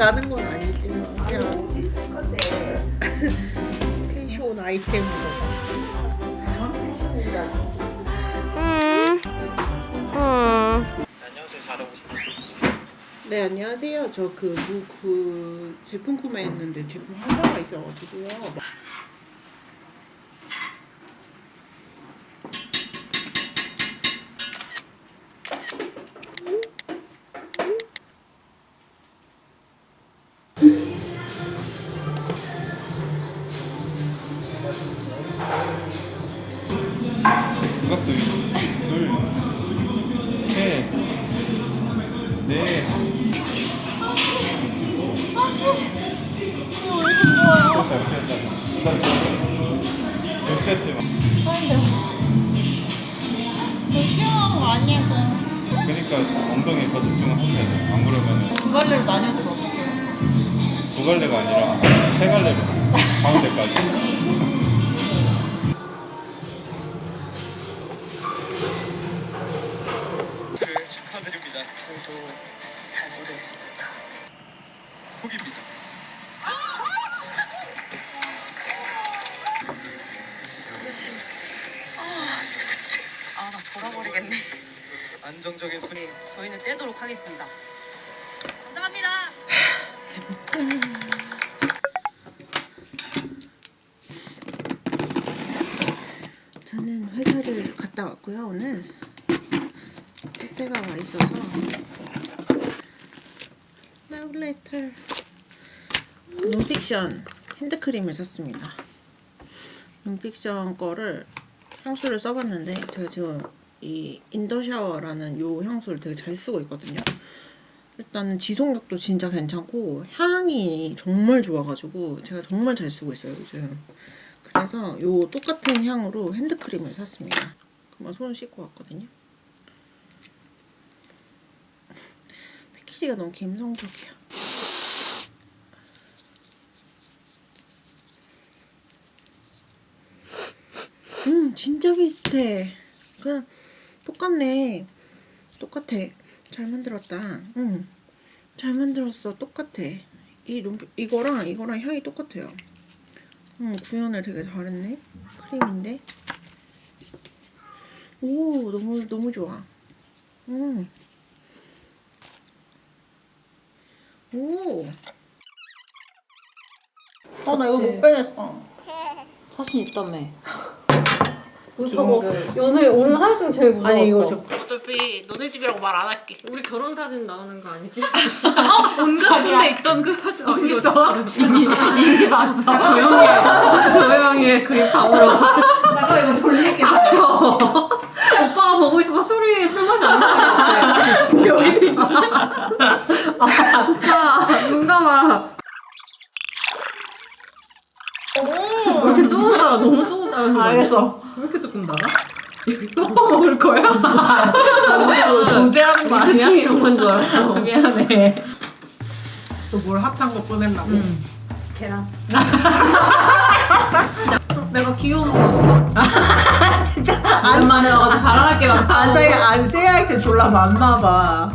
가는 건 아니지만 그냥 어디 쓸 건데? 패션 아이템으로. 패션이라. 음. 음. 안녕하세요. 잘하고 싶어요. 네 안녕하세요. 저그그 제품 구매했는데 제품 하자가 있어가지고요. 이것도 둘, 셋, 넷. 몇. 그러니까 엉덩이 거집중을 하셔야 돼요. 안 그러면 두 갈래로 나뉘어서 어떡해요? 두 갈래가 아니라 세 갈래로 가운데까지. 저는 회사를 갔다 왔고요 오늘. 택배가 와 있어서. Letter 논픽션 핸드크림을 샀습니다. 논픽션 거를 향수를 써봤는데 제가 지금 이 인더샤워라는 요 향수를 되게 잘 쓰고 있거든요 일단은 지속력도 진짜 괜찮고 향이 정말 좋아가지고 제가 정말 잘 쓰고 있어요 요즘 그래서 요 똑같은 향으로 핸드크림을 샀습니다. 그만 손 씻고 왔거든요. 패키지가 너무 감성적이야. 음, 진짜 비슷해. 그냥 똑같네. 똑같아. 잘 만들었다. 응. 잘 만들었어. 똑같아. 이 눈, 이거랑 이거랑 향이 똑같아요. 음, 구현을 되게 잘했네. 크림인데. 오, 너무, 너무 좋아. 음. 오. 어, 나 이거 못 빼겠어. 자신 있다며. 무서워. 오늘 오늘 하루 중 제일 무서웠어. 아니, 이거 저, 어차피 너네 집이라고 말 안 할게. 우리 결혼 사진 나오는 거 아니지? 어, 온갖 있던 그 사진 어, 이거 이미 이미 봤어. 조용히 해. 조용히 해. 그립 다물어. 잠깐 이거 돌릴게. 저 오빠가 보고 있어서 술이 술 맛이 안 나는 것 같아. 여기도 있네. 오빠 눈 감아. 왜 이렇게 조금 달아? 너무 조금 달아. 알겠어. 왜 이렇게 조금 달아? 섞어 먹을 거야? 조세하는 거 아니야? 위스키 이런 건 줄 알았어. 미안해. 또 뭘 핫한 거 보내려고. 계란. 내가 귀여운 거 보여줄까? 진짜 안, 오랜만에 와가지고 자랑할 게 많다. 안, 자기 안 세야 때 졸라 많나 봐.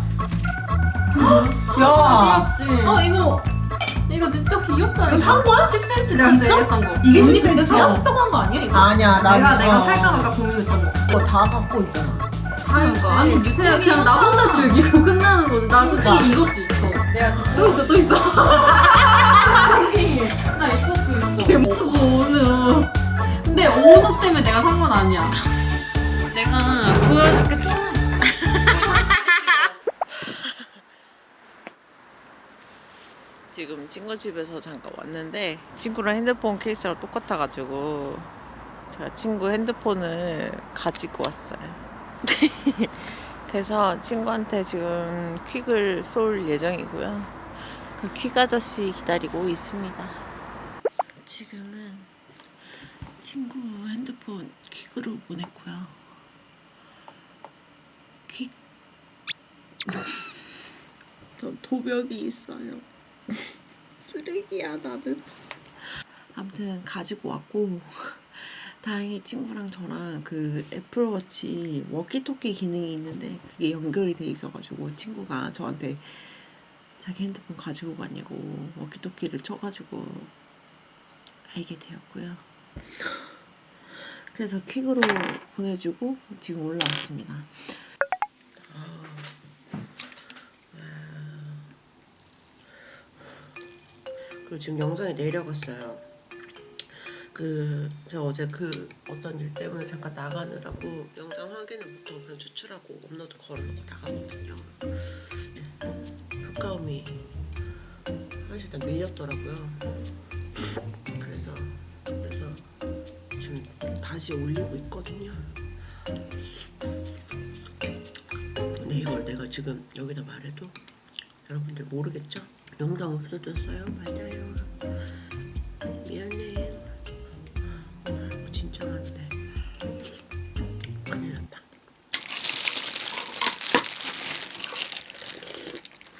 야. 귀엽지? 어, 이거. 이거 진짜 귀엽다. 이거 산 거야? 10cm 내가 있어? 얘기했던 거. 이게 언니 10cm 근데 야? 사고 싶다고 한 거 아니야, 이거? 아니야, 나 내가, 내가 어. 살까 말까 고민했던 거. 그거 다 갖고 있잖아. 다 있지. 아니, 그냥, 그냥 나 혼자 즐기고 끝나는 거지. 나 솔직히 이것도 있어. 내가 지금 또 있어, 또 있어. 나 이것도 있어. 뭐 오늘. 근데 오너 때문에 내가 산 건 아니야. 내가 보여줄게 좀. 지금 친구 집에서 잠깐 왔는데 친구랑 핸드폰 케이스랑 똑같아가지고 제가 친구 핸드폰을 가지고 왔어요. 그래서 친구한테 지금 퀵을 쏠 예정이고요. 그 퀵 아저씨 기다리고 있습니다. 지금은 친구 핸드폰 퀵으로 보냈고요. 퀵. 전 도벽이 있어요. 쓰레기야 나는. 아무튼 가지고 왔고 다행히 친구랑 저랑 그 애플워치 워키토키 기능이 있는데 그게 연결이 돼 있어가지고 친구가 저한테 자기 핸드폰 가지고 가냐고 워키토키를 쳐가지고 알게 되었고요. 그래서 퀵으로 보내주고 지금 올라왔습니다. 그리고 지금 영상이 내려갔어요. 그, 저 어제 그 어떤 일 때문에 잠깐 나가느라고 영상 확인을 못하고 그냥 추출하고 업로드 걸어놓고 나갔거든요. 네. 효과음이 사실 다 밀렸더라고요. 그래서, 그래서 지금 다시 올리고 있거든요. 근데 이걸 내가 지금 여기다 말해도 여러분들 모르겠죠? 영상 없어졌어요? 맞아요. 미안해. 어, 진짜 많네. 큰일 났다.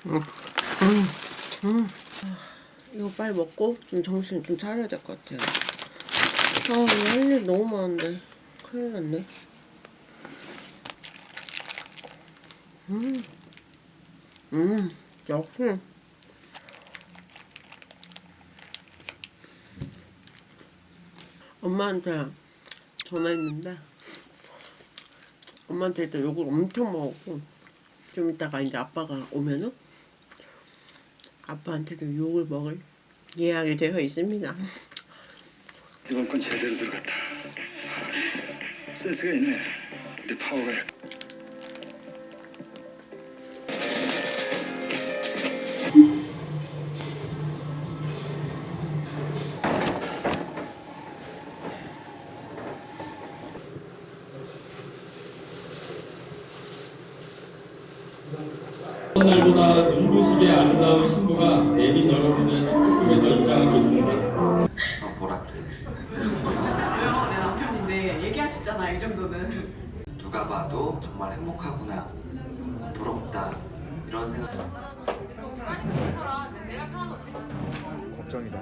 음, 음, 음. 아, 이거 빨리 먹고 좀 정신 좀 차려야 될 것 같아요. 아, 오늘 할일 너무 많은데 큰일 났네. 음, 음, 역시. 엄마한테 전화했는데 엄마한테 일단 욕을 엄청 먹었고 좀 이따가 이제 아빠가 오면은 아빠한테도 욕을 먹을 예약이 되어 있습니다. 이번 건 제대로 들어갔다. 센스가 있네. 네 파워가. 오늘보다 눈부시게 아름다운 신부가 내빈 여러분의 축복 속에서 입장하고 있습니다. 뭐라 그래? 왜요? 내 남편인데 얘기할 수 있잖아 이 정도는. 누가 봐도 정말 행복하구나, 부럽다 이런 생각. 걱정이다.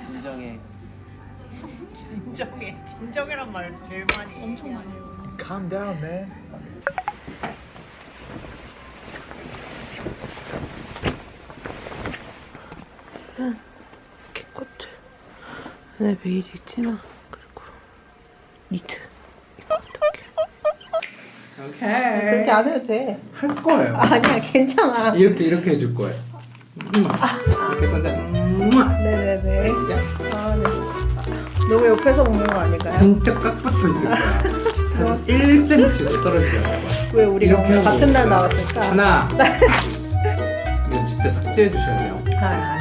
진정해. 진정해. 진정해란 말 제일 많이 엄청 많이 해요. Calm down, man. 안에 베일 있지만 그리고 니트 오케이. 그렇게 안 해도 돼. 할 거예요. 아니야, 괜찮아. 이렇게 이렇게 해줄 거예요. 음. 이렇게 던져. 음. 네네네. 아, 네. 너무 옆에서 먹는 거 아닐까요? 진짜 꽉 붙어 있을 거야. 한 1cm도 떨어지지 않을 왜 우리가 이렇게 오늘 하고 같은 날 올까? 나왔을까? 하나. 이거 진짜 삭제해 주셔야 돼요. 아, 안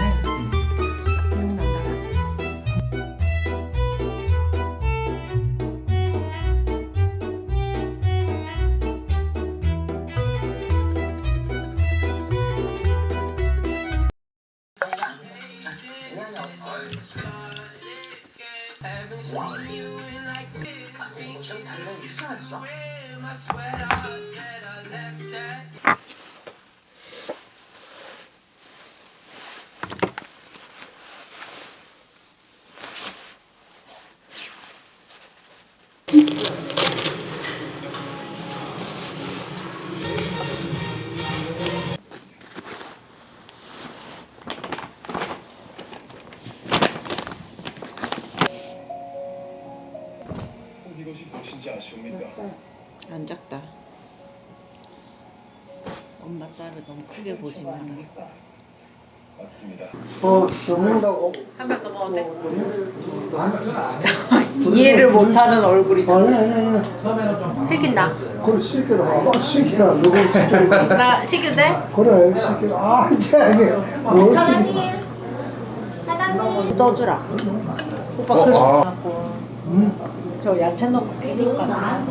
작다. 엄마 딸을 너무 크게 보지 마라. 맞습니다. 한명더 먹어도 돼? 이해를 못하는 얼굴이다. 아니 아니 아니 시킨다. 그걸 시키라 아 시키라 누구 시키라 나 시켜도 돼? 그래 시키라 아 이제 뭘 시키라 떠주라. 오빠 그릇 갖고. 저 야채 넣고 끓일까?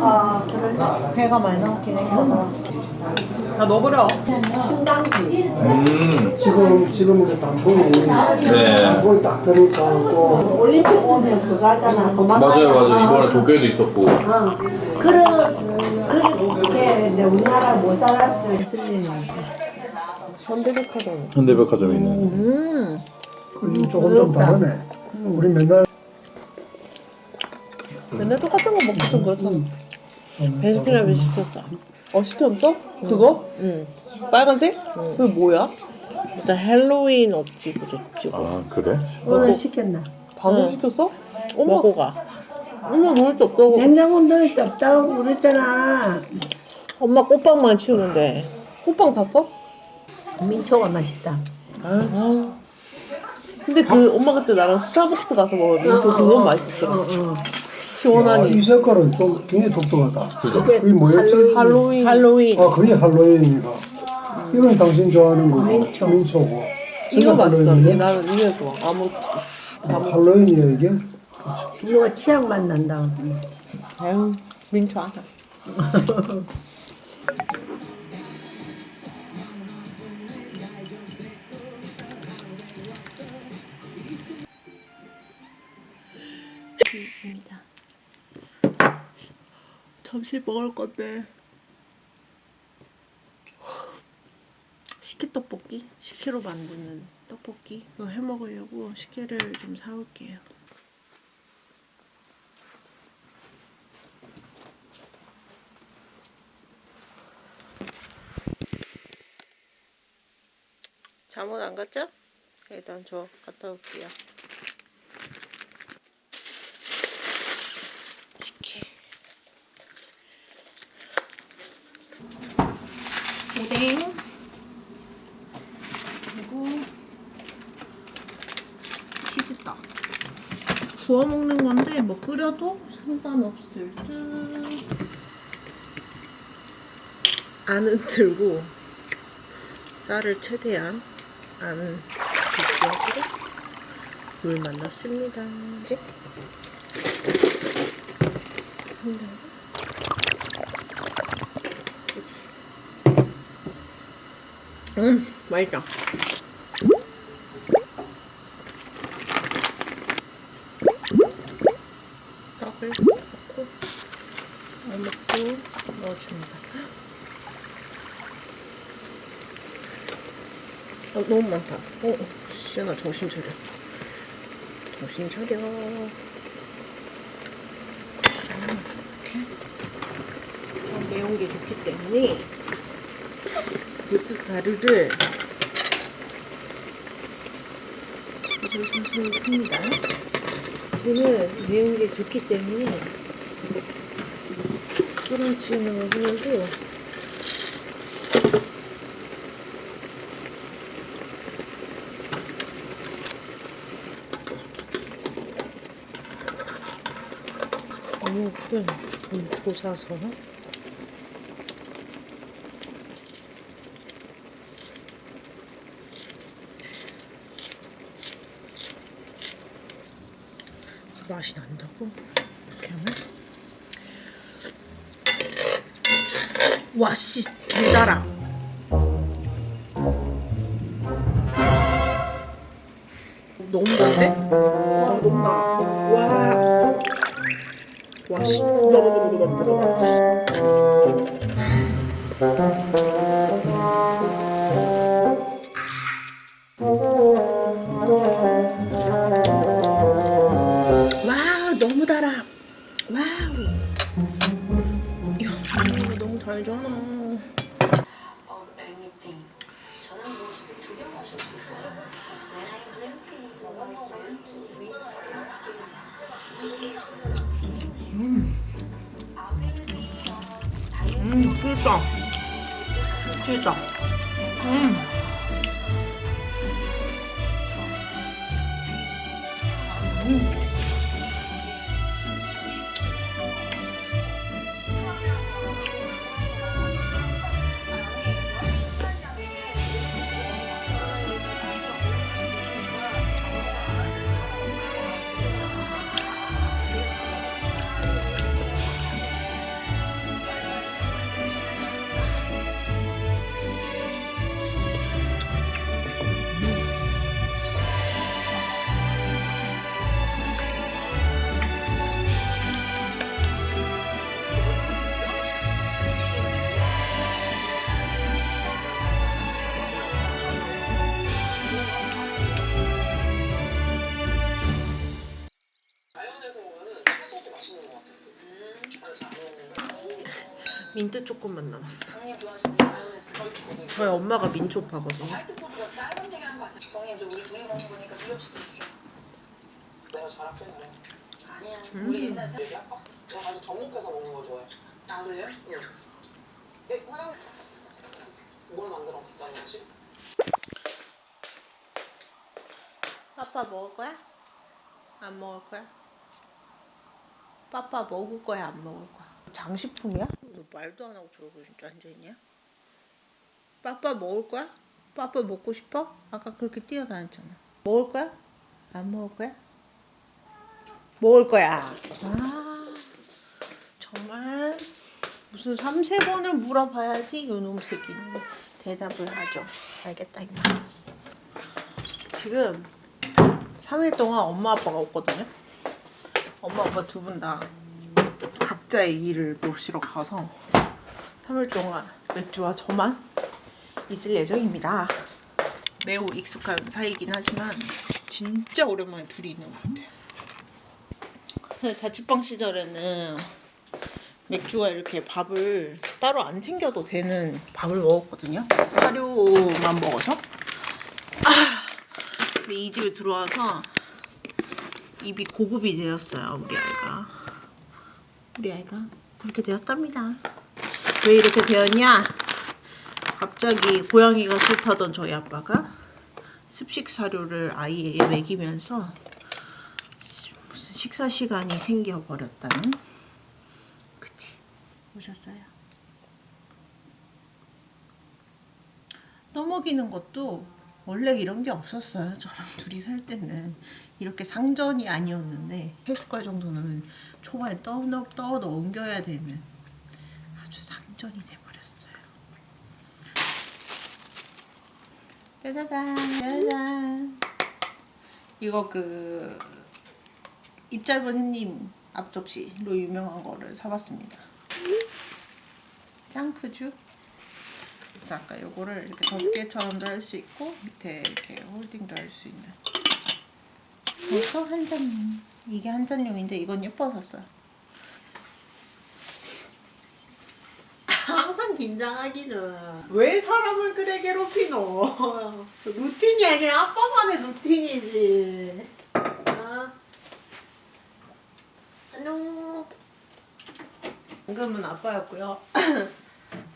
아 그래? 배가 많이 나오긴 해. 다 넣어버려. 지금 지금 이제 단풍이 단풍이 딱 되니까 고 올림픽 오면 그거 하잖아. 도망가잖아. 맞아요, 맞아요. 이번에 도쿄에도 있었고. 그런, 그렇게 이제 우리나라 못 살았을 현대백화점. 현대백화점에 있는. 음. 음, 조금 좀 다르네 우리 맨날 맨날 똑같은 거 먹고 좀 그렇잖아. 베스킨라빈스 시켰어. 어 시켰어? 그거? 응. 빨간색? 그게 뭐야? 진짜 헬로윈 옷지 그랬지. 아 그래? 오늘 시켰나? 방금 시켰어? 어머. 먹어가. 어머 먹을 게 없다고. 냉장고에 없다고 그랬잖아. 엄마 꽃빵만 치우는데. 꽃빵 샀어? 민초가 맛있다. 근데 그 엄마 그때 나랑 스타벅스 가서 먹은 민초 그건 맛있었어. 시원하니. 이 색깔은 좀 굉장히 독특하다. 그게 그게 뭐였지? 할로윈. 할로윈. 아 그게 할로윈이가. 이건 당신 좋아하는 거고 민초. 민초고. 이거 맛있어. 할로윈이네? 나는 이게 좋아. 아무 아, 할로윈이야 이게? 누가 치약 맛 난다. 아유 민초 하자. 점심 먹을 건데 식혜 떡볶이 10kg 만드는 떡볶이 이거 해 먹으려고 식혜를 좀 사올게요. 잠옷 안 갔죠? 일단 저 갔다 올게요. 오뎅. 그리고 치즈떡. 구워 먹는 건데 뭐 끓여도 상관없을 듯. 안은 들고 쌀을 최대한 안 비교하고 물만 넣습니다. 이제 음, 맛있다. 떡을 넣고 얼먹고 넣어줍니다. 어, 너무 많다. 어, 시연아 정신 차려. 정신 차려. 이렇게 어, 매운 게 좋기 때문에 고춧가루를 솔솔솔 풉니다. 저는 매운 게 좋기 때문에 소금치는 거 어묵을 좀 솟아서 맛이 난다고? 이렇게 하면? 와, 씨, 달달아. 너무 단데? 와, 너무 나. 와. 와, 씨. 민트 조금만 남았어. 저희 엄마가 민초파거든요. 빠빠 먹을 거야? 안 먹을 거야? 빠빠 먹을 거야? 안 먹을 거야? 장식품이야? 너 말도 안 하고 저러고 진짜 앉아있냐? 빠빠 먹을 거야? 빠빠 먹고 싶어? 아까 그렇게 뛰어다녔잖아. 먹을 거야? 안 먹을 거야? 먹을 거야. 아, 정말 무슨 3, 세 번을 물어봐야지 요놈 새끼는 대답을 하죠. 알겠다, 임마. 지금 3일 동안 엄마 아빠가 없거든요. 엄마 아빠 두 분 다 각자의 일을 보시러 가서 3일 동안 맥주와 저만 있을 예정입니다. 매우 익숙한 사이긴 하지만 진짜 오랜만에 둘이 있는 것 같아요. 사실 자취방 시절에는 맥주가 이렇게 밥을 따로 안 챙겨도 되는 밥을 먹었거든요. 사료만 먹어서. 근데 이 집에 들어와서 입이 고급이 되었어요 우리 아이가 우리 아이가 그렇게 되었답니다. 왜 이렇게 되었냐? 갑자기 고양이가 싫다던 저희 아빠가 습식 사료를 아이에게 먹이면서 시- 무슨 식사 시간이 생겨버렸다는. 그치? 보셨어요? 떠먹이는 것도 원래 이런 게 없었어요. 저랑 둘이 살 때는 이렇게 상전이 아니었는데 세 숟갈 정도는 초반에 떠, 떠, 떠 넘겨야 되는 아주 상전이 돼버렸어요. 짜자잔, 짜자잔. 이거 그 입짧은 햇님 앞접시로 유명한 거를 사봤습니다. 짱 크죠? 그래서 아까 요거를 이렇게 덮개처럼도 할 수 있고 밑에 이렇게 홀딩도 할 수 있는 이것도 한 잔. 이게 한 잔용인데 이건 예뻐서 샀어요. 항상 긴장하기는 왜 사람을 그래 괴롭히노 루틴이 아니라 아빠만의 루틴이지 어? 안녕 방금은 아빠였고요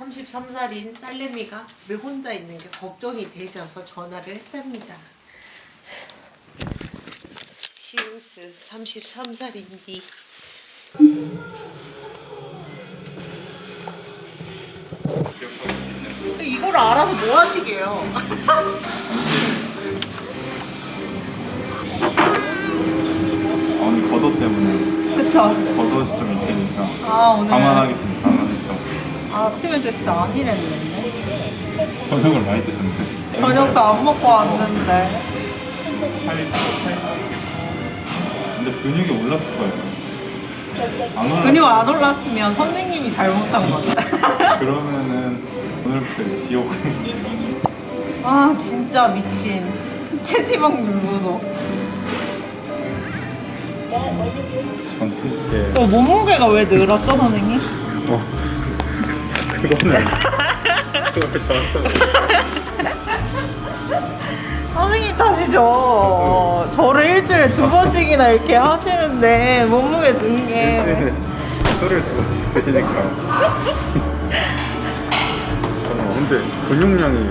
33살인 딸내미가 집에 혼자 있는 게 걱정이 되셔서 전화를 했답니다. 시은스 33살인디 이걸 알아서 뭐 하시게요? 오늘 겉옷 때문에 그쵸? 겉옷이 좀 있으니까 아 오늘 감안하겠습니다. 아침에 쟀을 때 아니랬는데 저녁을 많이 드셨는데 저녁도 안 먹고 왔는데 근데 근육이 올랐을 거예요. 안 근육 안 올랐으면 선생님이 잘못한 거죠. 그러면은 오늘부터 지옥. 아 진짜 미친 체지방 율무도 전투게 어, 몸무게가 왜 늘었죠 선생님? 어 그거는. 그걸 저한테 선생님 탓이죠. 저를 일주일에 두 번씩이나 이렇게 하시는데 몸무게 는 게. 술을 두 번씩 드시니까. 저는 근데 근육량이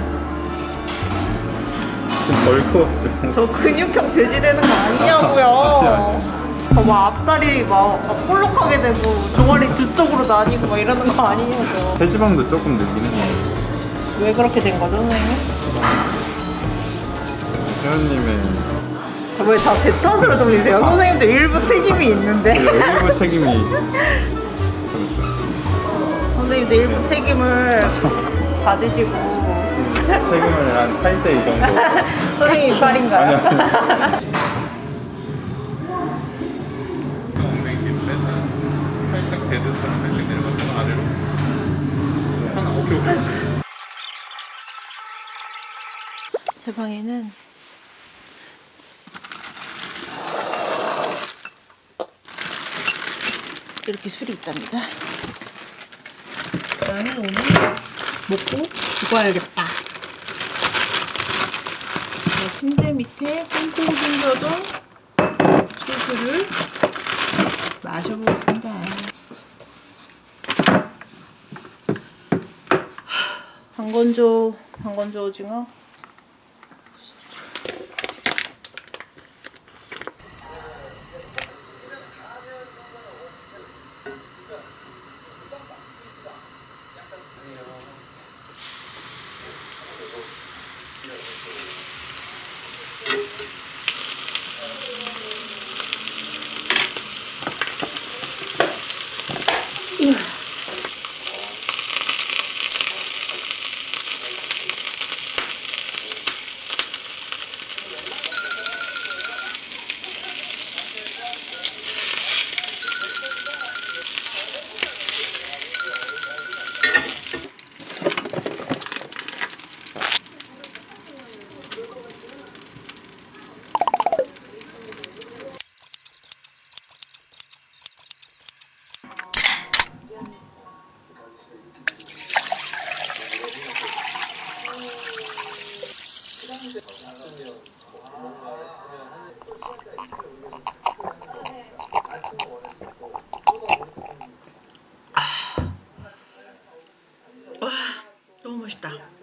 좀덜 커가지고 저 근육형 돼지 되는 거 아니냐고요 막 앞다리 막, 막 볼록하게 되고 종아리 두 쪽으로 나뉘고 막 이러는 거 아니냐고 체지방도 조금 늘긴 했는데 왜 그렇게 된 거죠 선생님? 회원님의 왜 다 제 탓으로 돌리세요? 선생님도 일부 책임이 있는데. 일부 책임이 선생님도 일부 책임을 가지시고. 책임을 한 8대2 정도. 선생님 이빨인가요? 살짝 데드처럼 살짝 내려갔다가 아래로 하나 오케이 오케이 제 방에는 이렇게 술이 있답니다. 나는 오늘 먹고 죽어야겠다. 자, 침대 밑에 꽁꽁 숨겨둔 소주를 마셔보겠습니다. 건조, 한 건조 오징어. 와, 너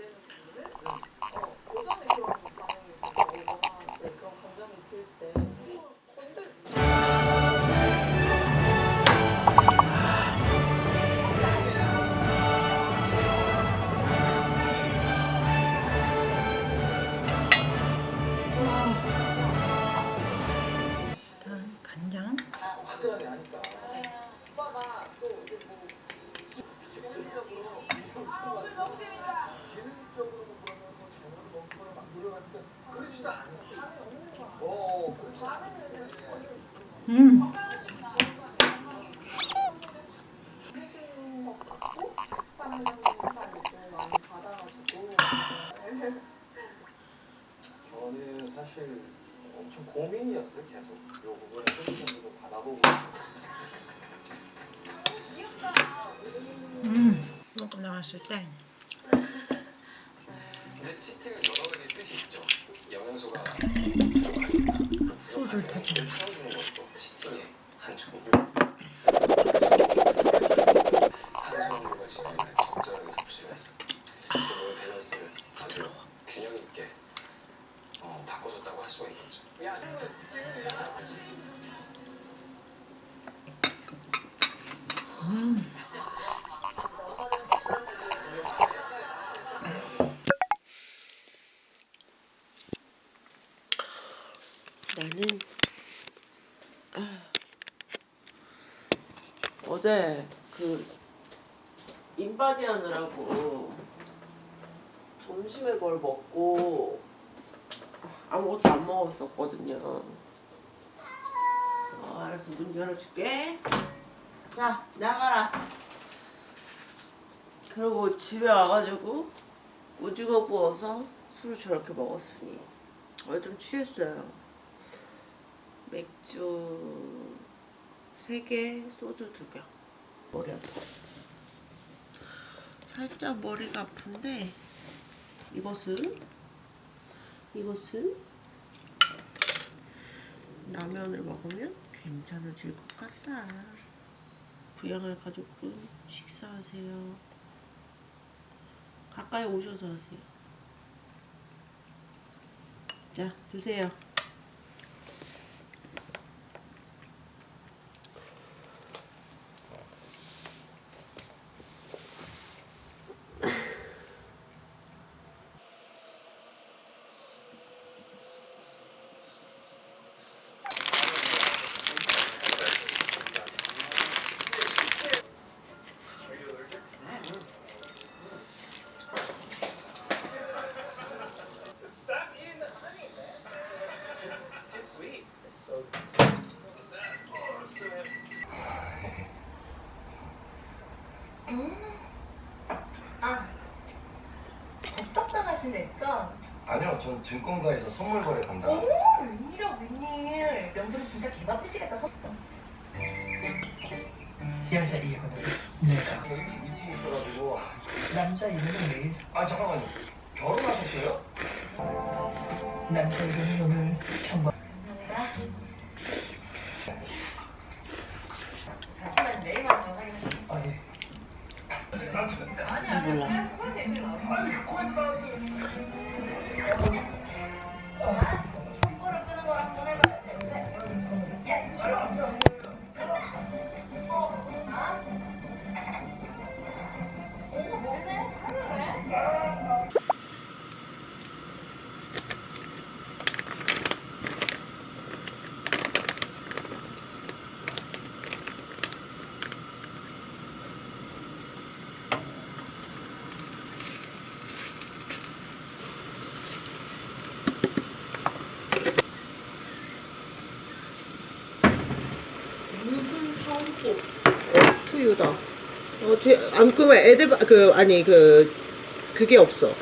고민이었어요 계속 이 부분을 소비자들도 받아보고 음. 먹고 나왔을 때 근데 치트는 여러 가지 뜻이 있죠. 영양소가 소주를 타지. 태워주는 것도 치팅의 한 종류. 탄수화물과 지방을 적절하게 섭취했어. 그래서 몸의 밸런스를 아주 균형 있게 어, 바꿔줬다고 할 수가 있겠죠. 나는 아, 어제 그 인바디 하느라고 점심에 뭘 먹고 아무것도 안 먹었었거든요. 어, 알았어 문 열어줄게. 자 나가라. 그리고 집에 와가지고 오징어 구워서 술을 저렇게 먹었으니 어제 좀 취했어요. 맥주 3개, 소주 2병. 머리 아파. 살짝 머리가 아픈데 이것은 이것은 라면을 먹으면 괜찮아질 것 같다. 부양할 가족분 식사하세요. 가까이 오셔서 하세요. 자, 드세요. 답답하신 했죠? 증권가에서 선물 거래 담당. 오 웬일이야 웬일 명절에 진짜 개바쁘시겠다 섰어 여기 미팅 있어가지고 남자 이름은 아 잠깐만요. 결혼하셨어요? 남자 이름이 오늘 평범. 그러면 애들 바- 그 아니 그 그게 없어.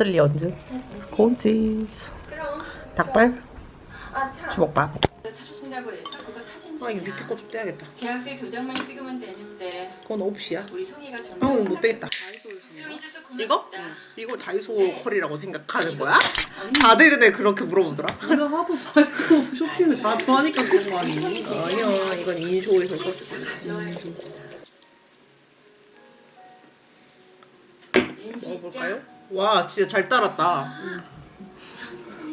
파슬리 얹은 콘치즈 닭발. 주먹밥. 해서 그걸 아 이거 밑에 거좀 떼야겠다. 계약서에 도장만 찍으면 되는데 그건 없이야. 우리 송이가 전아 오늘 못 되겠다. 수용해줘서 고맙다. 이거? 이거? 다이소 컬이라고 생각하는 거야? 다들 근데 그렇게 물어보더라. 내가 하도 다이소 쇼핑을 자주 하니까 그런 거 아니니? 아니야 이건 인쇼에서 썼어. 먹어볼까요? 와 진짜 잘 따랐다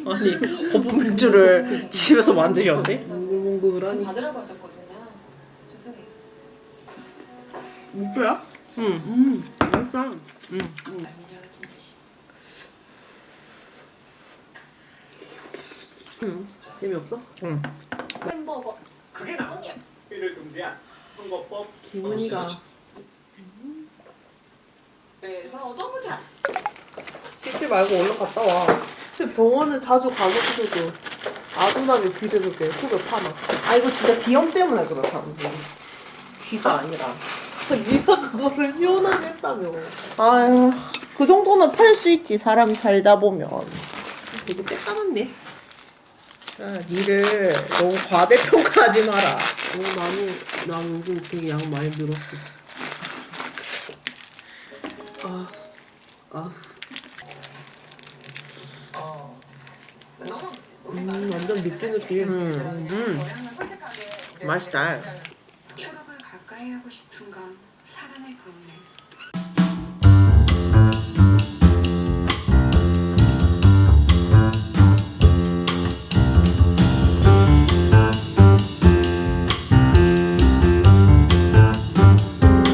아니 거품 맥주를 집에서 만드셨네? 몽글몽글하니 받으라고 하셨거든요. 죄송해요. 목표야? 응. 음. 맛있다. 응. 같은. 재미없어? 응. 햄버거. 그게 나. 피를 금지한 선거법. 기분이가 그래서 너무 잘. 씻지 말고 얼른 갔다 와. 근데 병원을 자주 가고 싶어도 아둔하게 귀를 그렇게 후벼 파나. 아 이거 진짜 비염 때문에 그렇다. 귀가 아니라. 네가 그거를 시원하게 했다며. 아유 그 정도는 팔 수 있지 사람 살다 보면. 되게 쬐까맣네. 아, 니를 너무 과대평가하지 마라. 어, 나는 나 요즘 되게 양 많이 늘었어. 아, 아, 음, 완전 느끼 느낌. 음, 음. 맛있다. 초록을 가까이 하고 싶은 건 사람의.